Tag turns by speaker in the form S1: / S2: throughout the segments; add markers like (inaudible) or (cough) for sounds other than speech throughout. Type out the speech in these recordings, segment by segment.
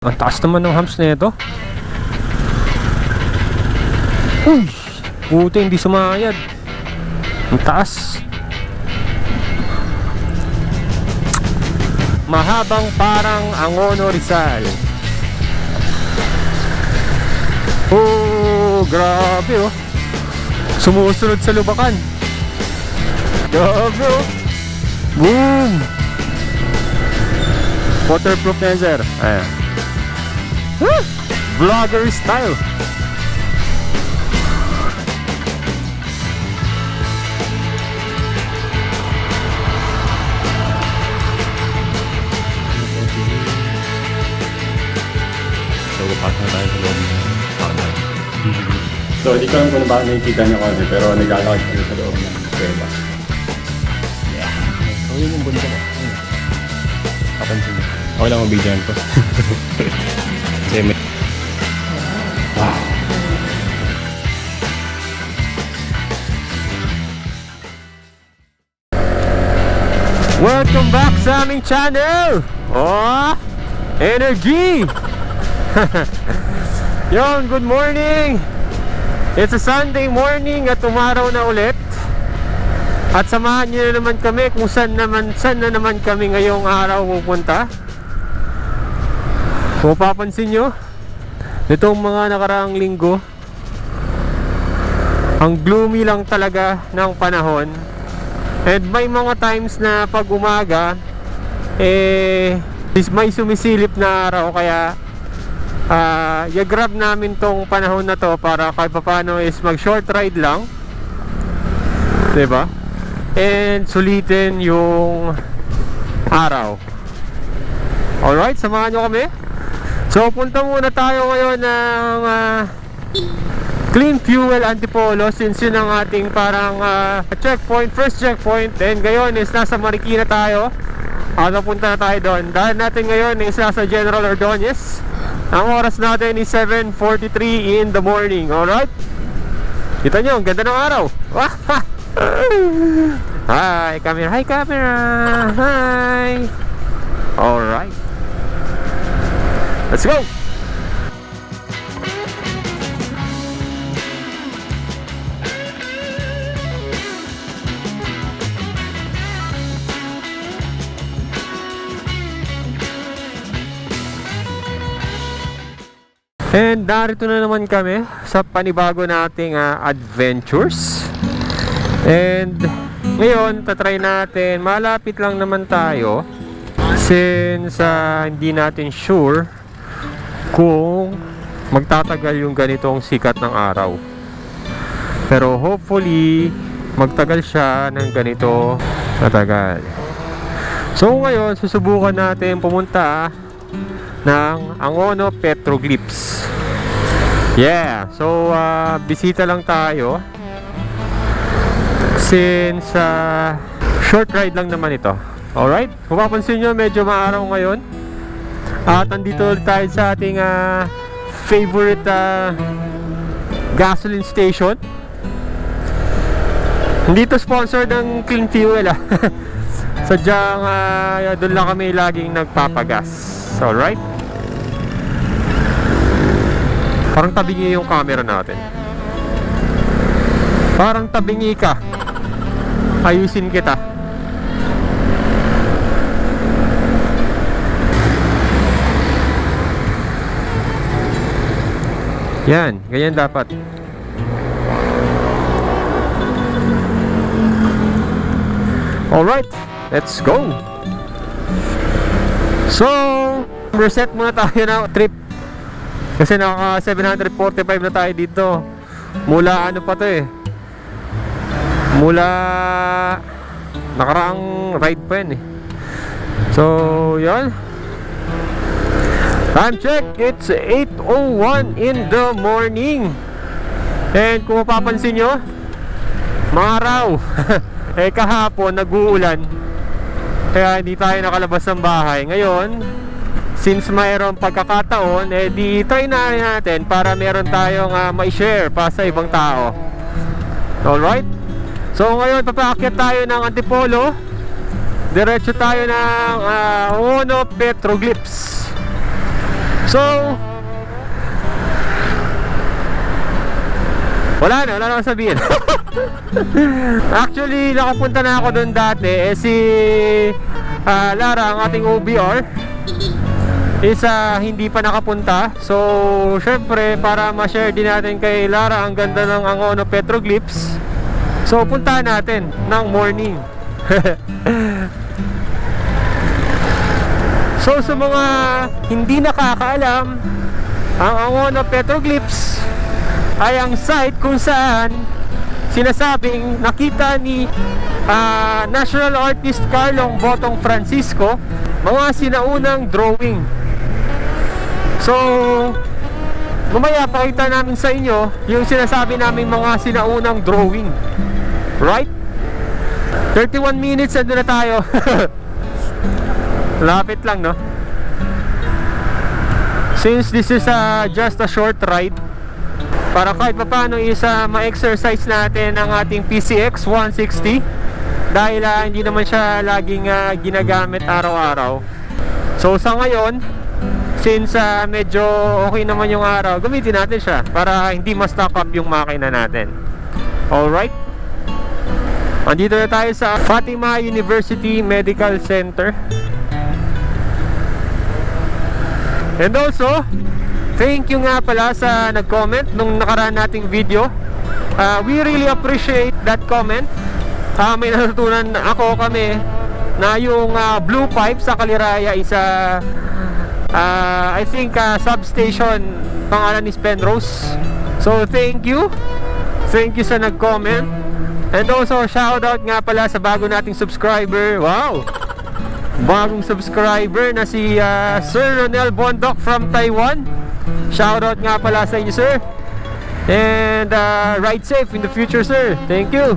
S1: Ang taas naman ng hams na ito. Uy! Buti hindi sumayad. Ang taas. Mahabang parang Angono Rizal. Oh, grabe oh. Sumusunod sa lubakan. Grabe oh. Boom! Waterproof na yan, sir. Ayan. Vlogger style.
S2: So.
S3: So, hindi ko alam kung bakit nakikita niyo kasi pero naglalakad kami sa loob ng kuweba.
S2: So, yun yung bunda mo. Kapansin mo. Okay lang mabigyan ko. (laughs)
S1: Welcome back sa aming channel! Oh, energy! (laughs) Yon, good morning! It's a Sunday morning at umaraw na ulit. At samahan niyo na naman kami kung saan naman, saan na naman kami ngayong araw pupunta. Kung papansin nyo, nitong mga nakaraang linggo, ang gloomy lang talaga ng panahon. And may mga times na pag umaga, eh, may sumisilip na araw kaya ah i-grab namin tong panahon na to para kahit paano is mag short ride lang. 'Di ba? And sulitin yung araw. Alright, samahan nyo kami. So, punta muna tayo ngayon ng ah, Clean Fuel Antipolo since yun ang ating parang ah, checkpoint, first checkpoint. Then ngayon is nasa Marikina tayo. At napunta na tayo doon. Dahil natin ngayon is nasa General Ordonez. Ang oras natin is 7.43 in the morning. Alright? Kita nyo, ang ganda ng araw. (laughs) Hi, camera. Hi, camera. Hi. Alright. Let's go. And narito na naman kami sa panibago nating ah, adventures. And ngayon, tatry natin, malapit lang naman tayo since ah, hindi natin sure kung magtatagal yung ganitong sikat ng araw. Pero hopefully, magtagal siya ng ganito katagal. So ngayon, susubukan natin pumunta ng Angono Petroglyphs. Yeah, so ah, bisita lang tayo. Since ah, short ride lang naman ito. Alright, kung mapapansin nyo, medyo maaraw ngayon. At andito tayo sa ating ah, favorite ah, gasoline station. Hindi to sponsor ng Clean Fuel ah. (laughs) Sadyang ah, doon lang kami laging nagpapagas. Alright? Parang tabingi yung camera natin. Parang tabingi ka. Ayusin kita. Yan, ganyan dapat. Alright, let's go! So, reset muna tayo ng trip. Kasi naka 745 na tayo dito. Mula ano pa to eh. Mula nakaraang ride pa yan eh. So, yun. Time check, it's 8.01 in the morning. And kung mapapansin nyo, mga araw. (laughs) eh kahapon, nag-uulan. Kaya hindi tayo nakalabas ng bahay. Ngayon, since mayroong pagkakataon, eh di try na natin para meron tayong uh, mai-share pa sa ibang tao. Alright? So ngayon, papaakyat tayo ng Antipolo. Diretso tayo ng uh, Ono Petroglyphs. So, wala na, wala na akong sabihin. (laughs) Actually, nakapunta na ako doon dati. Eh, si ah, Lara, ang ating OBR, is ah, hindi pa nakapunta. So, syempre, para ma-share din natin kay Lara ang ganda ng Angono Petroglyphs. So, puntahan natin ng morning. (laughs) so, sa mga hindi nakakaalam, ang Angono Petroglyphs ay ang site kung saan sinasabing nakita ni ah, national artist Carlong Botong Francisco mga sinaunang drawing. So, mamaya pakita namin sa inyo yung sinasabi namin mga sinaunang drawing. Right? 31 minutes ando na tayo. (laughs) Lapit lang, no? Since this is a, just a short ride, para kahit pa paano isa ma-exercise natin ang ating PCX 160 dahil ah, hindi naman siya laging ah, ginagamit araw-araw. So sa ngayon, since ah, medyo okay naman yung araw, gamitin natin siya para hindi ma-stock up yung makina natin. Alright? Andito na tayo sa Fatima University Medical Center. And also, thank you nga pala sa nag-comment nung nakaraan nating video. Uh, we really appreciate that comment. Ah, may natutunan ako kami na yung ah, blue pipe sa Kaliraya isa ah, I think ah, substation pangalan ni Penrose. So thank you. Thank you sa nag-comment. And also shout out nga pala sa bago nating subscriber. Wow! Bagong subscriber na si ah, Sir Ronel Bondok from Taiwan. Shout out nga pala sa inyo, sir. And uh, ride safe in the future, sir. Thank you.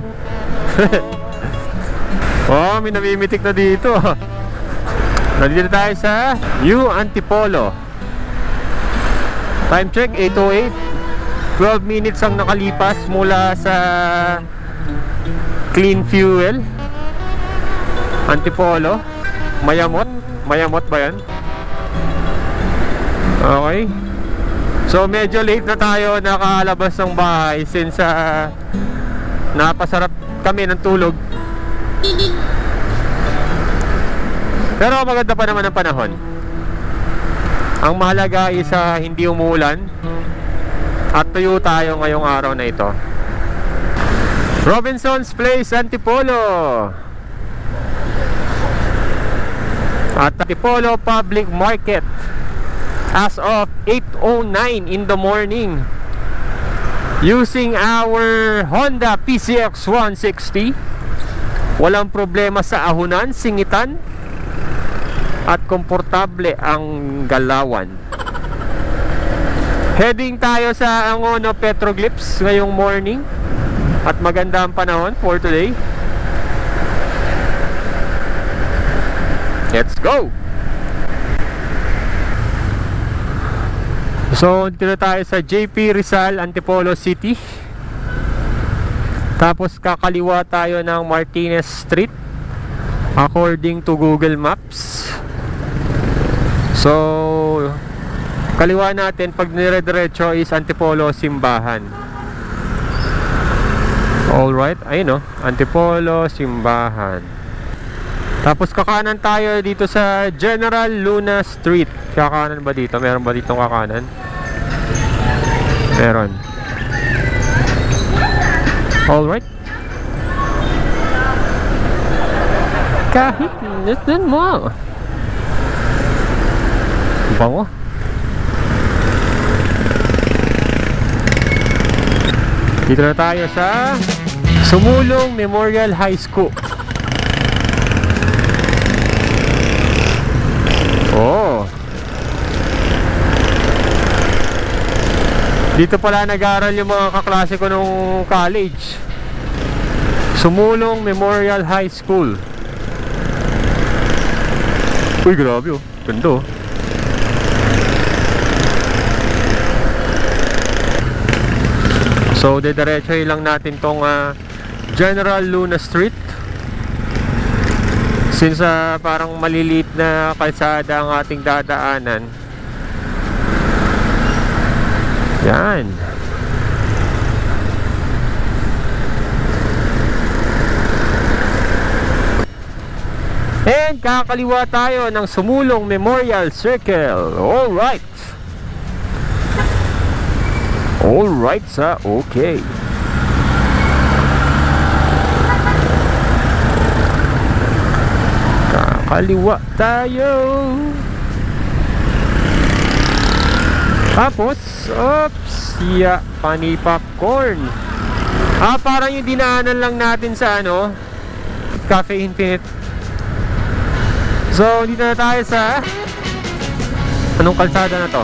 S1: (laughs) oh, may namimitik na dito. (laughs) Nandito tayo sa New Antipolo. Time check, 8.08. 12 minutes ang nakalipas mula sa Clean Fuel. Antipolo. Mayamot. Mayamot ba yan? Okay. So medyo late na tayo nakalabas ng bahay since ah, napasarap kami ng tulog. Pero maganda pa naman ang panahon. Ang mahalaga is ah, hindi umuulan at tuyo tayo ngayong araw na ito. Robinson's Place, Antipolo. At Antipolo Public Market as of 8.09 in the morning using our Honda PCX 160 walang problema sa ahunan, singitan at komportable ang galawan. Heading tayo sa Angono Petroglyphs ngayong morning at maganda ang panahon for today. Let's go So, dito tayo sa JP Rizal, Antipolo City. Tapos kakaliwa tayo ng Martinez Street according to Google Maps. So, kaliwa natin pag nire-diretso is Antipolo Simbahan. Alright, ayun o, Antipolo Simbahan. Tapos kakanan tayo dito sa General Luna Street. Kakanan ba dito? Meron ba ditong kakanan? Meron. Alright. Kahit natin mo. Bango. Dito na tayo sa Sumulong Memorial High School. Oh. Dito pala nag-aaral yung mga kaklase ko nung college. Sumulong Memorial High School. Uy, grabe oh. Ganda oh. So, didiretso lang natin tong ah, General Luna Street. Since ah, parang maliliit na kalsada ang ating dadaanan, Yan. And kakaliwa tayo ng Sumulong Memorial Circle. Alright. Alright sa okay. Kakaliwa tayo. Tapos, oops, ya, pani popcorn. Ah, parang yung dinaanan lang natin sa ano, Cafe Infinite. So, dito na tayo sa Anong kalsada na to?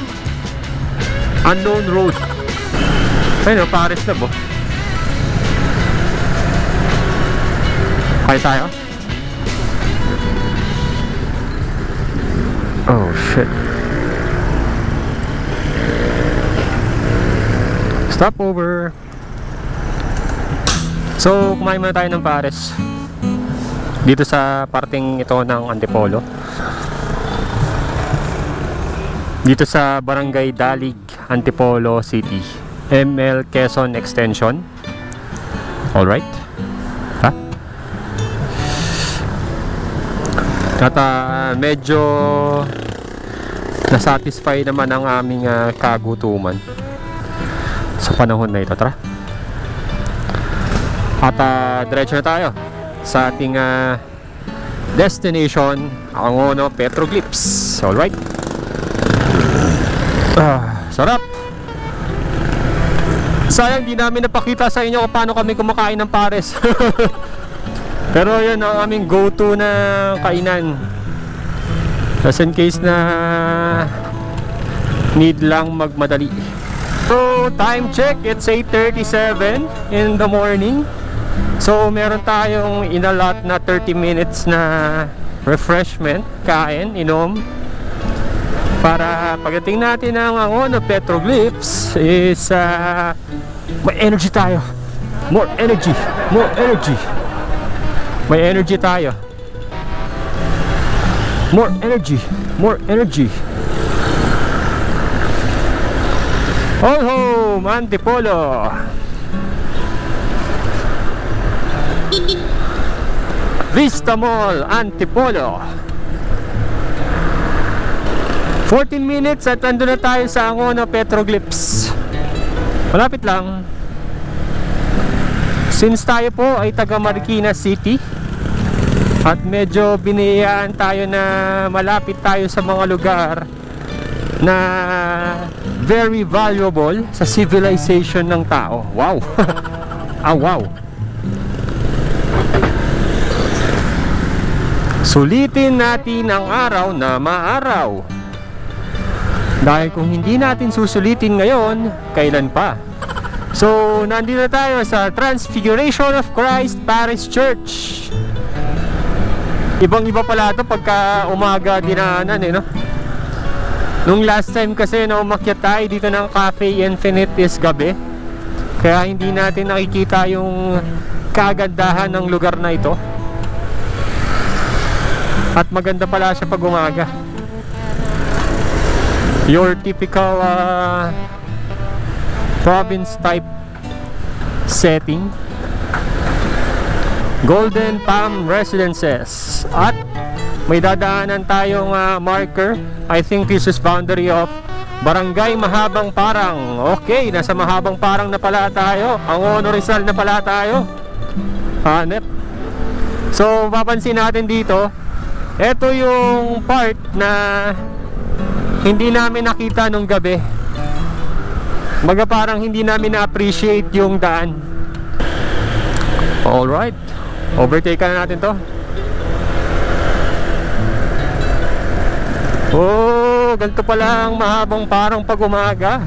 S1: Unknown Road. Ayun, oh, Paris na bo. Kaya tayo? Oh, shit. Stop over. So, kumain muna tayo ng Pares. Dito sa parting ito ng Antipolo. Dito sa Barangay Dalig, Antipolo City. ML Quezon Extension. Alright. Ha? At ah, medyo nasatisfy naman ang aming ah, kagutuman sa panahon na ito. Tara. At ah, diretso na tayo sa ating ah, destination, Angono Petroglyphs. Alright. Ah, sarap. Sayang di namin napakita sa inyo kung paano kami kumakain ng pares. (laughs) Pero yun ang aming go-to na kainan. Just in case na need lang magmadali. So, time check, it's 8.37 in the morning. So, meron tayong inalot na 30 minutes na refreshment, kain, inom. Para pagdating natin ng Angono Petroglyphs is uh, may energy tayo. More energy, more energy. May energy tayo. More energy, more energy. All home, Antipolo. Vista Mall, Antipolo. 14 minutes at ando na tayo sa Angono Petroglyphs. Malapit lang. Since tayo po ay taga Marikina City at medyo biniyayaan tayo na malapit tayo sa mga lugar na very valuable sa civilization ng tao. Wow! (laughs) ah, wow! Sulitin natin ang araw na maaraw. Dahil kung hindi natin susulitin ngayon, kailan pa? So, nandito na tayo sa Transfiguration of Christ Parish Church. Ibang iba pala ito pagka umaga dinaanan eh, no? Nung last time kasi na umakyat tayo dito ng Cafe Infinite is gabi. Kaya hindi natin nakikita yung kagandahan ng lugar na ito. At maganda pala siya pag umaga. Your typical uh, province type setting. Golden Palm Residences. At may dadaanan tayong uh, marker. I think this is boundary of Barangay Mahabang Parang. Okay, nasa Mahabang Parang na pala tayo. Ang Rizal na pala tayo. Hanep. So, papansin natin dito, ito yung part na hindi namin nakita nung gabi. Baga parang hindi namin na-appreciate yung daan. Alright. Overtake na natin to. Oh, ganito pala ang mahabang parang pag umaga.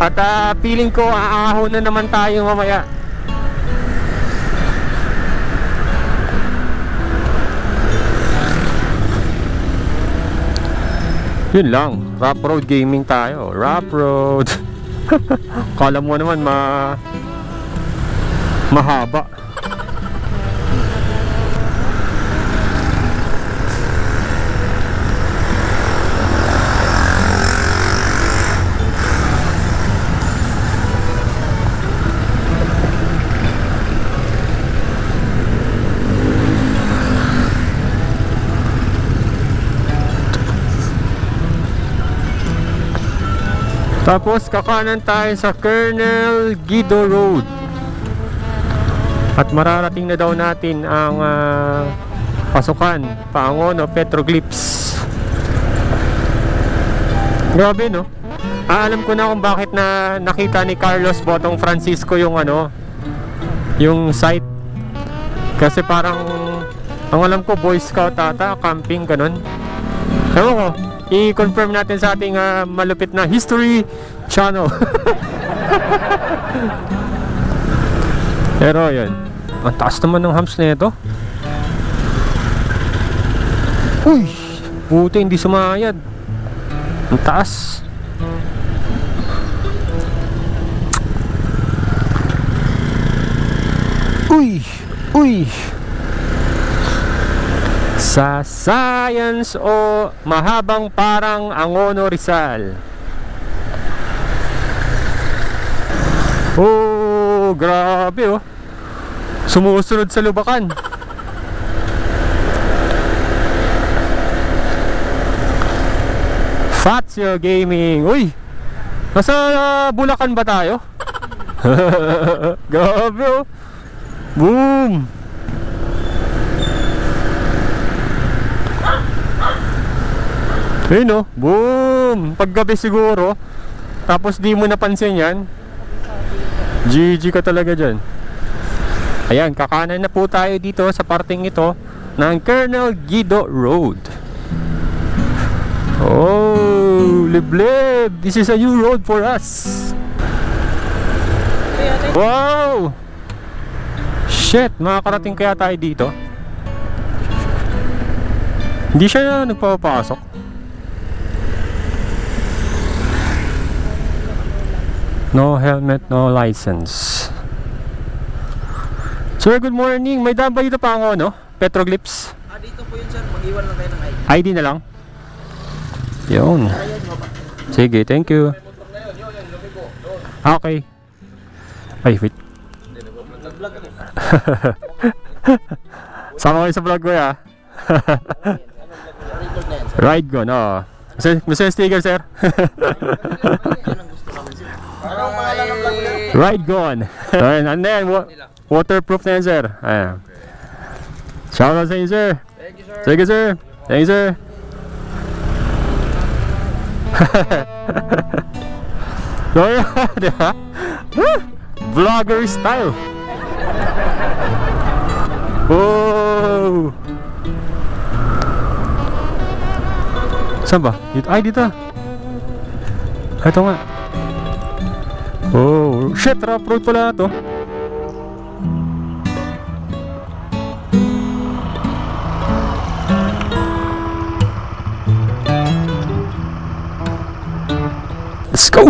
S1: At ah, feeling ko aahon na naman tayo mamaya. Yun lang, Rap Road Gaming tayo. Rap Road. (laughs) Kala mo naman ma mahaba. Tapos kakanan tayo sa Colonel Guido Road. At mararating na daw natin ang ah, pasukan, Paangono, Petroglyphs. Grabe no? Ah, alam ko na kung bakit na nakita ni Carlos Botong Francisco yung ano, yung site. Kasi parang, ang alam ko, Boy Scout ata, camping, ganun. Ewan ko, i-confirm natin sa ating ah, malupit na History Channel. (laughs) Pero yun, ang taas naman ng humps na ito. Uy, buti hindi sumayad. Ang taas. Uy, uy. Sa science o mahabang parang Angono Rizal. Oh, grabe oh. Sumusunod sa lubakan. Fazio Gaming. Uy! Nasa uh, Bulacan ba tayo? (laughs) Grabe oh. Boom! Ayun oh, boom! Paggabi siguro, tapos di mo napansin yan, GG ka talaga dyan. Ayan, kakanan na po tayo dito sa parting ito ng Colonel Guido Road. Oh, liblib! This is a new road for us. Wow! Shit, makakarating kaya tayo dito? Hindi siya nagpapasok. No helmet, no license. Sir, good morning. May daan ba dito pa ako, no? Petroglyphs.
S4: Ah, dito po yun sir. Mag-iwan lang tayo ng ID.
S1: ID na lang. Yun. Sige, thank you. Ah, Okay. Ay, wait. (laughs) Sama kayo sa vlog ko (laughs) ya.
S4: Sir.
S1: Ride go, no. Yung sticker, sir?
S4: Yan ang gusto namin sir. Ano ang pangalan ng vlog nyo?
S1: Ride gone. Ayun, ano yan? wa- waterproof na yan, sir. Ayan. Shout out sa inyo, sir.
S4: Thank you sir.
S1: Sige, sir. Thank you, sir. (laughs) so, yun, (laughs) di ba? Vlogger style. Oh! Saan ba? Ay, dito. Ito nga. Oh, shit, rough road pala to. Let's go!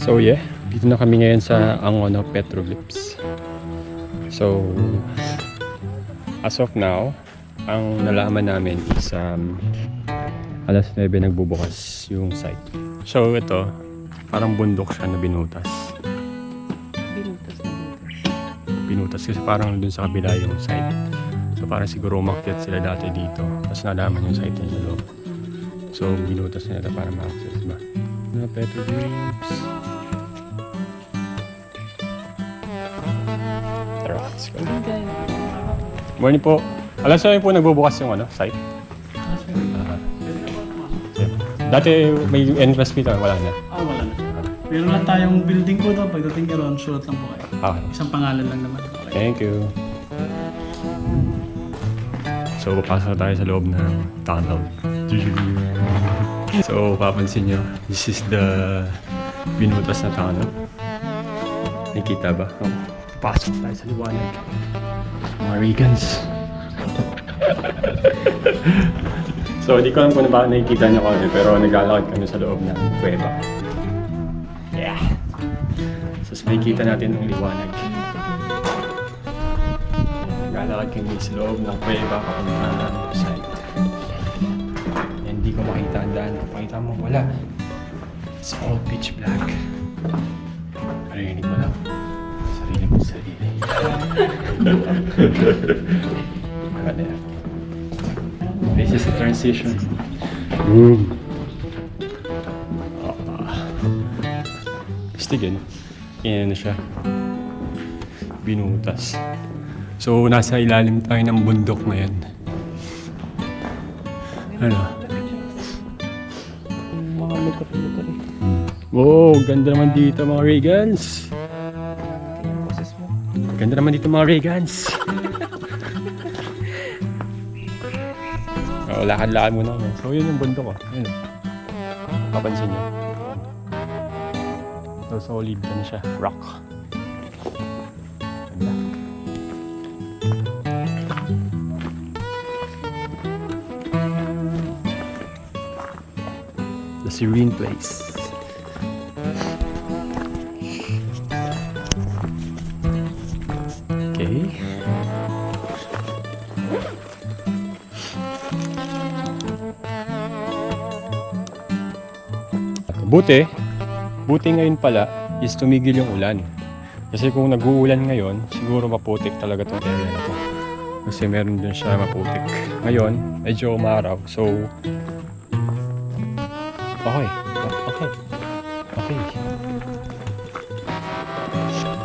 S1: So yeah, dito na kami ngayon sa Angono Petroglyphs. So, as of now, ang nalaman namin is um, alas 9 nagbubukas yung site. So ito, parang bundok siya na binutas.
S5: Binutas na binutas.
S1: Binutas kasi parang dun sa kabila yung site. So parang siguro umakyat sila dati dito. Tapos nalaman yung site niya sa loob. So binutas nila para ma-access ba. Na Petroglyphs. Tara, let's go. Morning po. Alas 9 po nagbubukas yung ano, site. Ah. Dati may entrance fee wala na.
S5: Ah. Meron lang tayong building ko daw. Pagdating nyo ron, sulat lang po kayo.
S1: Okay.
S5: Isang pangalan lang naman. Okay.
S1: Thank you. So, papasok tayo sa loob ng tunnel. So, papansin nyo, this is the binutas na tunnel. Nakikita ba? Oh, pasok tayo sa liwanag. Mga Regans. (laughs) so, hindi ko alam kung na ba nakikita niyo kami, pero naglalakad kami sa loob ng kuweba. Yeah! So, makikita natin ang liwanag. Naglalakad kami sa loob ng kuweba papunta ng site. And hindi ko makita ang daan. Pakita mo, wala. It's all pitch black. Narinig mo lang. Sarili mo sarili. Wala. (laughs) This is a transition. Boom.
S2: Astigin. Yan siya. Binutas. So, nasa ilalim tayo ng bundok ngayon. Ano?
S5: Mga lugar-lugar.
S2: Wow, ganda naman dito mga Regans. Ganda naman dito mga Regans. (laughs) oh, lakad-lakad muna kami. So, yun yung bundok ko. Yun. Kapansin niyo. So, solid ano siya. Rock. Ganda. The serene place. Okay. Buti, buti ngayon pala is tumigil yung ulan. Kasi kung nag-uulan ngayon, siguro maputik talaga tong area na to. Kasi meron din siya maputik. Ngayon, medyo umaraw. So, okay. Okay. Okay.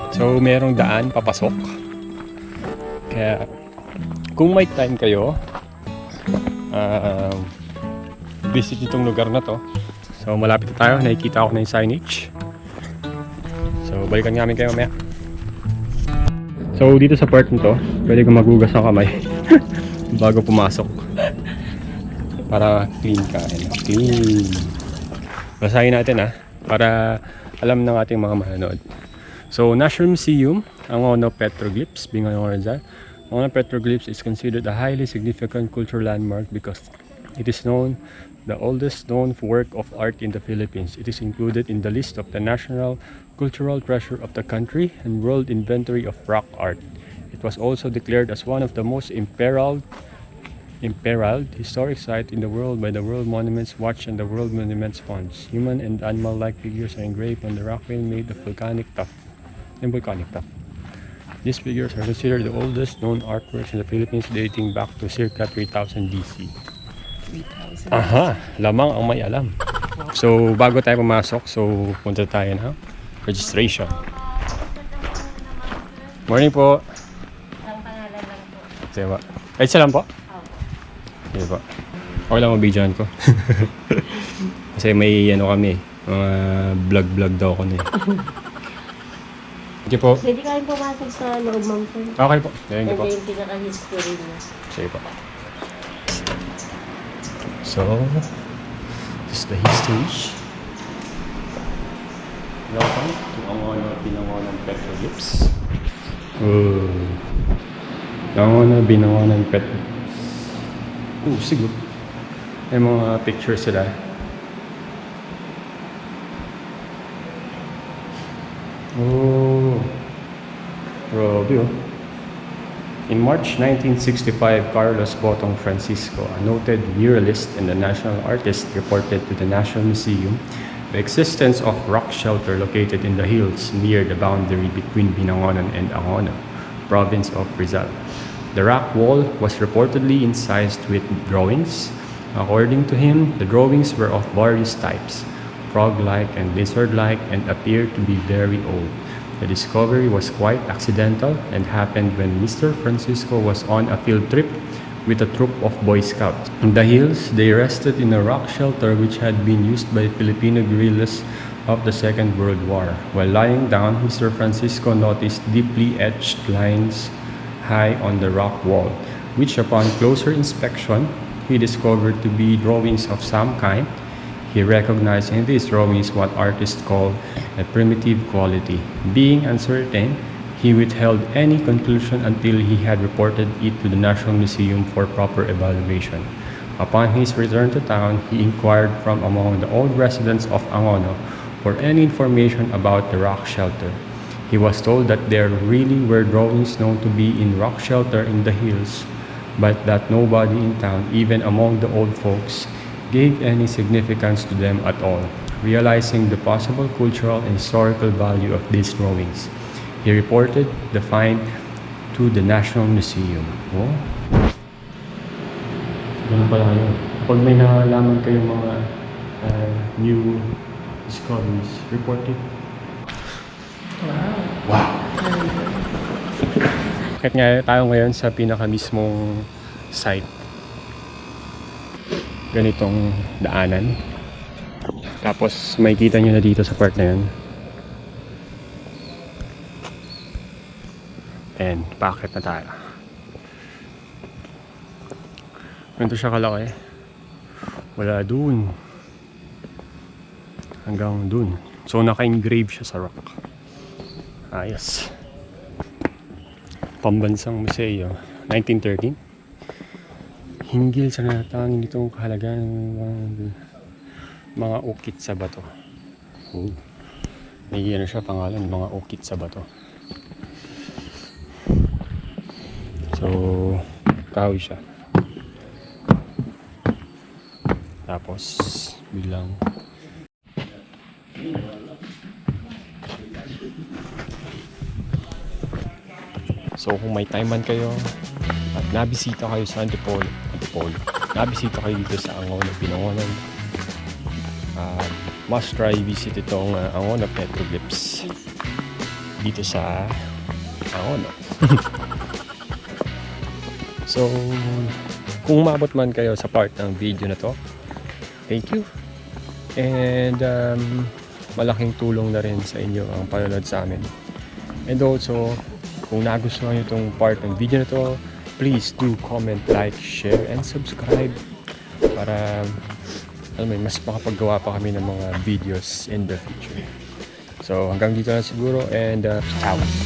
S2: So, merong daan papasok. Kaya, kung may time kayo, um, visit itong lugar na to. So, malapit na tayo. Nakikita ko na yung signage. So, balikan namin kayo mamaya. So, dito sa part nito, pwede kang magugas ng kamay (laughs) bago pumasok. Para clean ka. Ayan, Clean. Basahin natin ah, para alam ng ating mga manonood. So, National Museum, Angono Petroglyphs, Bingayon Rizal. Angono Petroglyphs is considered a highly significant cultural landmark because it is known the oldest known work of art in the Philippines. It is included in the list of the National Cultural Treasure of the country and World Inventory of Rock Art. It was also declared as one of the most imperiled imperiled historic sites in the world by the World Monuments Watch and the World Monuments Funds. Human and animal-like figures are engraved on the rock veil made of volcanic tuff and volcanic tuff. These figures are considered the oldest known artworks in the Philippines dating back to circa 3000 BC. Aha, lamang ang may alam. So, bago tayo pumasok, so punta tayo na registration. Morning po.
S6: Ang pangalan lang po.
S2: Sige po. Ay, isa lang po? Sige po. Okay lang mabidyoan ko. (laughs) Kasi may ano kami, mga vlog-vlog daw ako na eh. Sige po.
S6: Pwede kayong pumasok sa loob, ma'am sir.
S2: Okay po. Thank you
S6: Ito
S2: po.
S6: yung pinaka-history niya.
S2: Sige po. So, this is the history. Welcome to Angono Binangonan Petroglyphs. Oh. Angono Binangonan Petroglyphs. Oh, siguro. May mga pictures sila. Oh. Grabe oh. In March 1965, Carlos Botong Francisco, a noted muralist and a national artist, reported to the National Museum the existence of rock shelter located in the hills near the boundary between Binangonan and Angono, province of Rizal. The rock wall was reportedly incised with drawings. According to him, the drawings were of various types, frog-like and lizard-like, and appeared to be very old. The discovery was quite accidental and happened when Mr. Francisco was on a field trip with a troop of Boy Scouts. In the hills, they rested in a rock shelter which had been used by Filipino guerrillas of the Second World War. While lying down, Mr. Francisco noticed deeply etched lines high on the rock wall, which upon closer inspection, he discovered to be drawings of some kind he recognized in these drawings what artists call a primitive quality. Being uncertain, he withheld any conclusion until he had reported it to the National Museum for proper evaluation. Upon his return to town, he inquired from among the old residents of Angono for any information about the rock shelter. He was told that there really were drawings known to be in rock shelter in the hills, but that nobody in town, even among the old folks, gave any significance to them at all, realizing the possible cultural and historical value of these drawings. He reported the find to the National Museum. Oh. Ganun pala yun. Kapag may nalaman kayong mga uh, new discoveries, report it. Wow! Kahit nga tayo ngayon sa pinaka mismong site. Ganitong daanan. Tapos makikita nyo na dito sa part na yun. And bakit na tayo? Ganito siya kalaki. Wala dun. Hanggang dun. So naka-engrave siya sa rock. Ayos. Pambansang museo. 1913. Hinggil sa natangin nitong kahalagaan ng mga, ukit sa bato. Oh. May ano siya pangalan, mga ukit sa bato. So, kahoy siya. Tapos, bilang So kung may time man kayo at nabisita kayo sa Antipolo, Antipolo, nabisita kayo dito sa Angono, Binangonan, uh, must try visit itong uh, Angono Petroglyphs dito sa Angono. (laughs) so, kung umabot man kayo sa part ng video na to, thank you. And um, malaking tulong na rin sa inyo ang panonood sa amin. And also, kung nagustuhan nyo itong part ng video na to, please do comment, like, share, and subscribe para alam mo, mas makapaggawa pa kami ng mga videos in the future. So hanggang dito na siguro and uh, ciao!